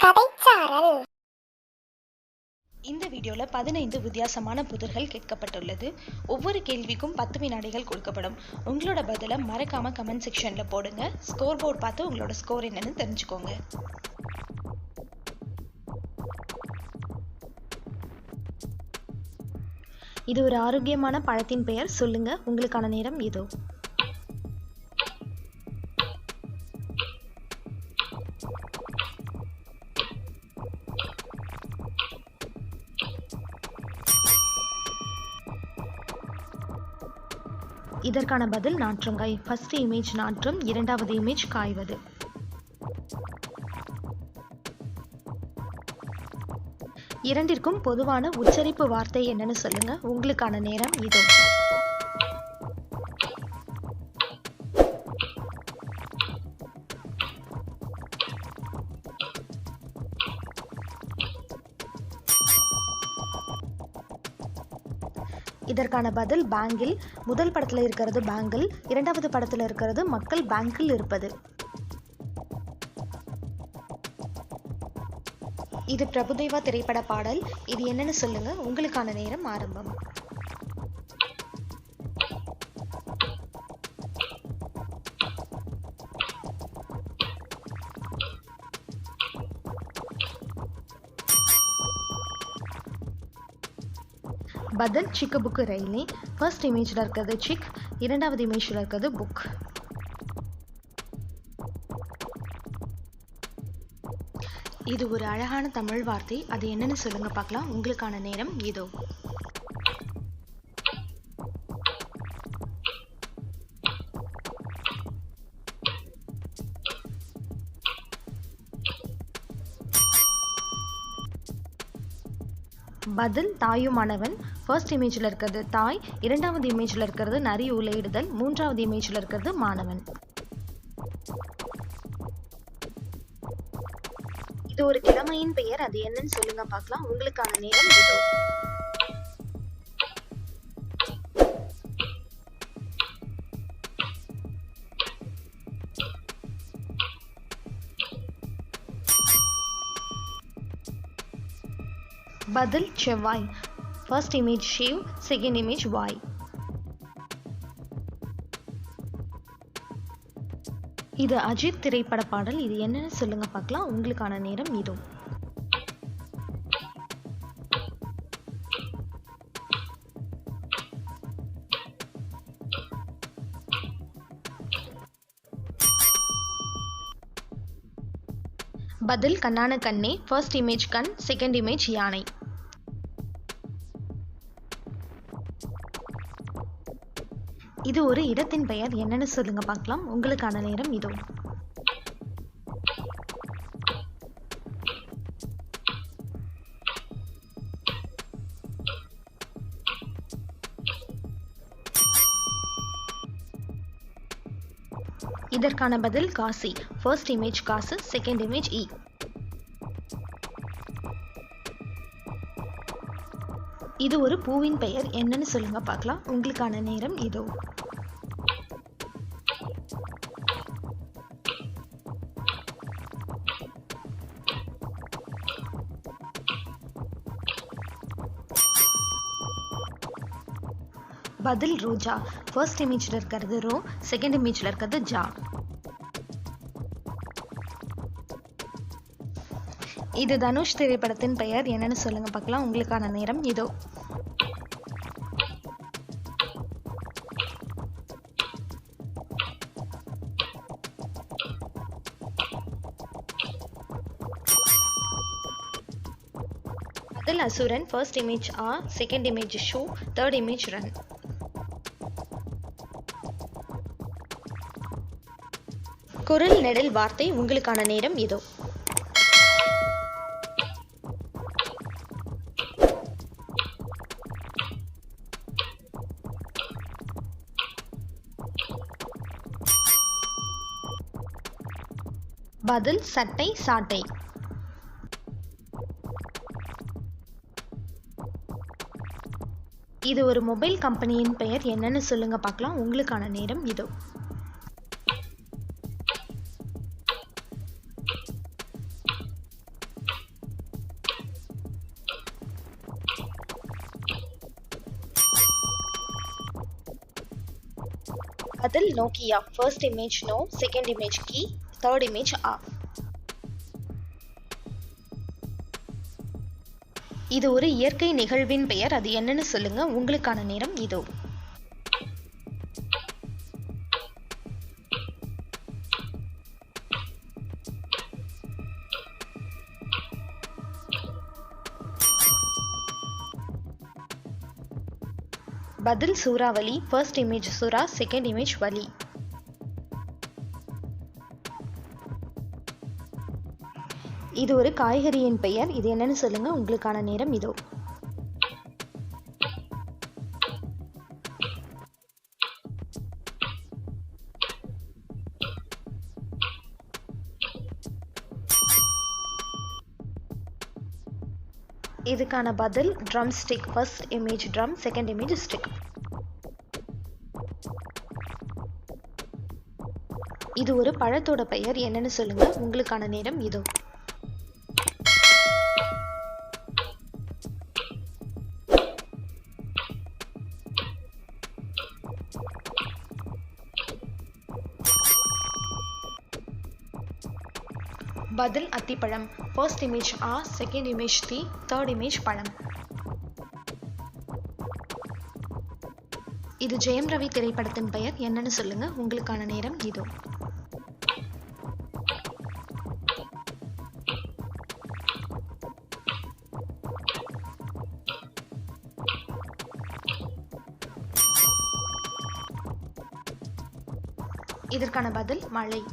கதைச்சாரல். இந்த வீடியோவில் பதினைந்து வித்தியாசமான புதிர்கள் கேட்கப்பட்டுள்ளது. ஒவ்வொரு கேள்விக்கும் பத்து வினாடிகள் கொடுக்கப்படும். உங்களோட பதிலை மறக்காம கமெண்ட் செக்ஷனில் போடுங்க. ஸ்கோர் போர்ட் பார்த்து உங்களோட ஸ்கோர் என்னன்னு தெரிஞ்சுக்கோங்க. இது ஒரு ஆரோக்கியமான பழத்தின் பெயர். சொல்லுங்க உங்களுக்கான நேரம் இதோ இதற்கான பதில் நாற்றங்காய். ஃபர்ஸ்ட் இமேஜ் நாற்றம் இரண்டாவது இமேஜ் காய்வது. இரண்டிற்கும் பொதுவான உச்சரிப்பு வார்த்தை என்னன்னு சொல்லுங்க. உங்களுக்கான நேரம் இதோ. இதற்கான பதில் பேங்கில். முதல் படத்தில் இருக்கிறது பேங்கில். இரண்டாவது படத்தில் இருக்கிறது மக்கள் பேங்கில் இருப்பது. இது பிரபுதேவா திரைப்பட பாடல். இது என்னன்னு சொல்லுங்க. உங்களுக்கான நேரம் ஆரம்பம். பதில் சிக்கு புக்கு ரயிலே. ஃபர்ஸ்ட் இமேஜில் இருக்கிறது சிக் இரண்டாவது இமேஜில் இருக்கிறது புக் இது ஒரு அழகான தமிழ் வார்த்தை. அது என்னன்னு சொல்லுங்க பார்க்கலாம். உங்களுக்கான நேரம் இதோ. பதில் தாயுமானவன் ஃபர்ஸ்ட் இமேஜில் இருக்கிறது தாய் இரண்டாவது இமேஜில் இருக்கிறது நரி உலையிடுதல் மூன்றாவது இமேஜில் இருக்கிறது மாணவன். இது ஒரு கிழமையின் பெயர் அது என்னன்னு சொல்லுங்க பார்க்கலாம். உங்களுக்கான நேரம் இதோ. பதில் செவ்வாய். ஃபர்ஸ்ட் இமேஜ் ஷிவ் செகண்ட் இமேஜ் வாய் இது அஜித் திரைப்பட பாடல். இது என்னன்னு சொல்லுங்க பார்க்கலாம். உங்களுக்கான நேரம் இதோ பதில் கண்ணான கண்ணே ஃபர்ஸ்ட் இமேஜ் கண் செகண்ட் இமேஜ் யானை. இது ஒரு இடத்தின் பெயர் என்னன்னு சொல்லுங்க பார்க்கலாம். உங்களுக்கான நேரம் இதோ. இதற்கான பதில் காசி. ஃபர்ஸ்ட் இமேஜ் காசு செகண்ட் இமேஜ் இ இது ஒரு பூவின் பெயர் என்னன்னு சொல்லுங்க பார்க்கலாம். உங்களுக்கான நேரம் இதோ. பதில் ரோஜா. ஃபர்ஸ்ட் இமேஜில் இருக்கிறது ரோ செகண்ட் இமேஜில் இருக்கிறது ஜா. இது தனுஷ் திரைப்படத்தின் பெயர். என்னன்னு சொல்லுங்க பார்க்கலாம். உங்களுக்கான நேரம் இதோ. அதில் அசுரன். ஃபர்ஸ்ட் இமேஜ் ஆ second image shoe third image run குரல் நெடல் வார்த்தை உங்களுக்கான நேரம் இதோ. பதில் சட்டை சாட்டை. இது ஒரு மொபைல் கம்பெனியின் பெயர் என்னன்னு சொல்லுங்க பார்க்கலாம். உங்களுக்கான நேரம் இதோ. அதில் Nokia? First image no second image key third image of இது ஒரு இயற்கை நிகழ்வின் பெயர். அது என்னன்னு சொல்லுங்க. உங்களுக்கான நேரம் இதோ. பதில் சூறாவளி ஃபர்ஸ்ட் இமேஜ் சுறா செகண்ட் இமேஜ் வலி. இது ஒரு காய்கறியின் பெயர். இது என்னன்னு சொல்லுங்க. உங்களுக்கான நேரம் இதோ. இதுக்கான பதில் drumstick first image drum second image stick இது ஒரு பழத்தோட பெயர். என்னன்னு சொல்லுங்க. உங்களுக்கான நேரம் இதோ. பதில் அத்திப்பழம். ஃபர்ஸ்ட் இமேஜ் ஆ செகண்ட் இமேஜ் தி தேர்ட் இமேஜ் பழம். இது ஜெயம் ரவி திரைப்படத்தின் பெயர். என்னன்னு சொல்லுங்க. உங்களுக்கான நேரம் இதோ. இதற்கான பதில் மழை.